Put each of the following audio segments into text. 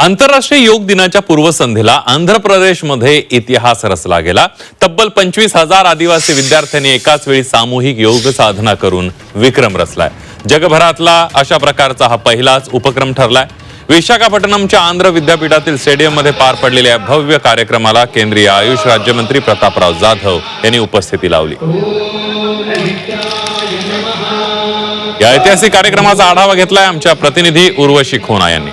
आंतरराष्ट्रीय योग दिनाच्या पूर्वसंध्येला आंध्र प्रदेशमध्ये इतिहास रचला गेला. तब्बल पंचवीस हजार आदिवासी विद्यार्थ्यांनी एकाच वेळी सामूहिक योग साधना करून विक्रम रचलाय. जगभरातला अशा प्रकारचा हा पहिलाच उपक्रम ठरलाय. विशाखापट्टणमच्या आंध्र विद्यापीठातील स्टेडियममध्ये पार पडलेल्या या भव्य कार्यक्रमाला केंद्रीय आयुष राज्यमंत्री प्रतापराव जाधव यांनी उपस्थिती लावली. या ऐतिहासिक कार्यक्रमाचा आढावा घेतलाय आमच्या प्रतिनिधी उर्वशी खोना यांनी.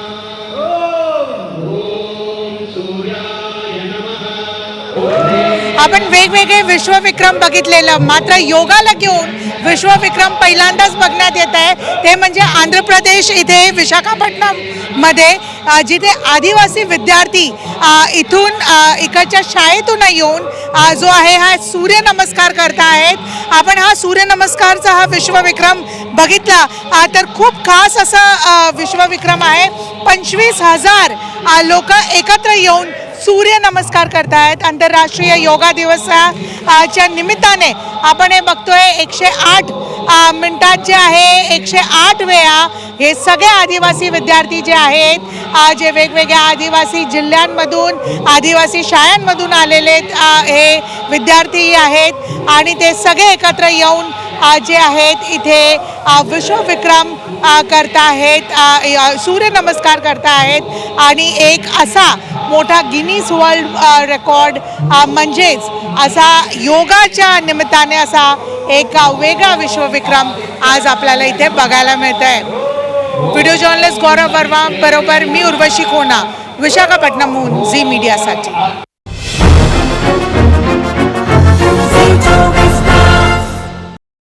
आपण वेगवेगळे विश्वविक्रम बघितलेलं मात्र योगाला घेऊन विश्वविक्रम पहिल्यांदाच बघण्यात येत आहे. ते म्हणजे आंध्र प्रदेश इथे विशाखापट्टणममध्ये जिथे आदिवासी विद्यार्थी इथून इकडच्या शाळेतून येऊन जो आहे हा सूर्यनमस्कार करता आहेत आपण हा सूर्यनमस्कारचा हा विश्वविक्रम बघितला. तर खूप खास असा विश्वविक्रम आहे. पंचवीस हजार लोक एकत्र येऊन सूर्य नमस्कार करतायत. आंतरराष्ट्रीय योगा दिवसाच्या निमित्ताने आपण हे बघतोय. एकशे आठ मिनटात जे आहे एकशे आठ वेळा हे सगळे आदिवासी विद्यार्थी जे आहेत जे वेगवेगळ्या आदिवासी जिल्ह्यांमधून आदिवासी शाळांमधून आलेले हे विद्यार्थी आहेत आणि ते सगळे एकत्र येऊन जे आहेत इथे विश्वविक्रम अ, करताहेत सूर्यनमस्कार करत सूर्यनमस्कार करताहेत आणि एक असा मोठा गिनीज वर्ल्ड रेकॉर्ड म्हणजेच असा योगाच्या निमित्ताने असा एक वेगळा विश्वविक्रम आज आपल्याला इथे बघायला मिळत आहे व्हिडिओ जर्नलिस्ट गौरव वर्मा बरोबर मी उर्वशी कोणा विशाखापट्टणमहून झी मीडियासाठी.